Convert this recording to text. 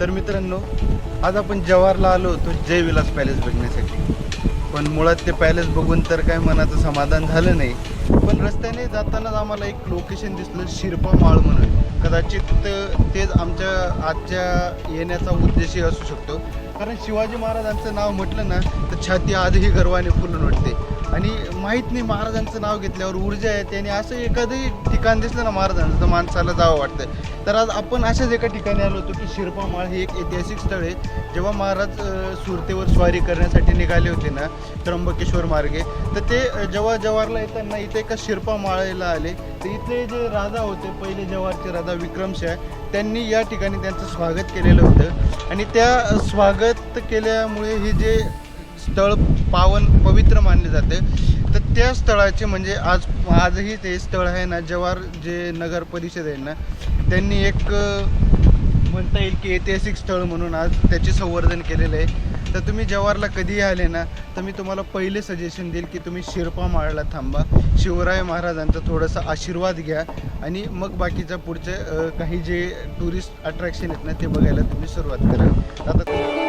तर मित्रांनो आज आपण जवाहरला आलो होतो जय विलास पॅलेस बघण्यासाठी. पण मुळात ते पॅलेस बघून तर काय मनाचं समाधान झालं नाही. पण रस्त्याने जातानाच आम्हाला एक लोकेशन दिसलं शिरपा माळ म्हणून. कदाचित तेच आमच्या आजच्या येण्याचा उद्देशही असू शकतो. कारण शिवाजी महाराजांचं नाव म्हटलं ना तर छाती आजही गर्वाने फुलून उठते आणि माहीत नाही महाराजांचं नाव घेतल्यावर ऊर्जा येते आणि असं एखादंही ठिकाण दिसलं ना महाराजांचं तर माणसाला जावं वाटतं. तर आज आपण अशाच एका ठिकाणी आलो होतो की शिरपामाळ हे एक ऐतिहासिक स्थळ आहे. जेव्हा महाराज सुरतेवर स्वारी करण्यासाठी निघाले होते ना त्र्यंबकेश्वर मार्गे तर ते जेव्हा जवाहरला येताना इथे एका शिरपा माळेला आले तर इथले जे राजा होते पहिले जवाहरचे राजा विक्रमशाह त्यांनी या ठिकाणी त्यांचं स्वागत केलेलं होतं. आणि त्या स्वागत केल्यामुळे हे जे स्थळ पावन पवित्र मानले जाते. तर त्या स्थळाचे म्हणजे आज आजही ते स्थळ आहे ना जवार जे नगर परिषद आहे ना त्यांनी एक म्हणता येईल की ऐतिहासिक स्थळ म्हणून आज त्याचे संवर्धन केलेलं आहे. तर तुम्ही जवारला कधीही आले ना तर मी तुम्हाला पहिले सजेशन देईल की तुम्ही शिरपा माळला थांबा. शिवराय महाराजांचा थोडासा आशीर्वाद घ्या आणि मग बाकीच्या पुढचे काही जे टुरिस्ट अट्रॅक्शन आहेत ना ते बघायला तुम्ही सुरुवात करा. आता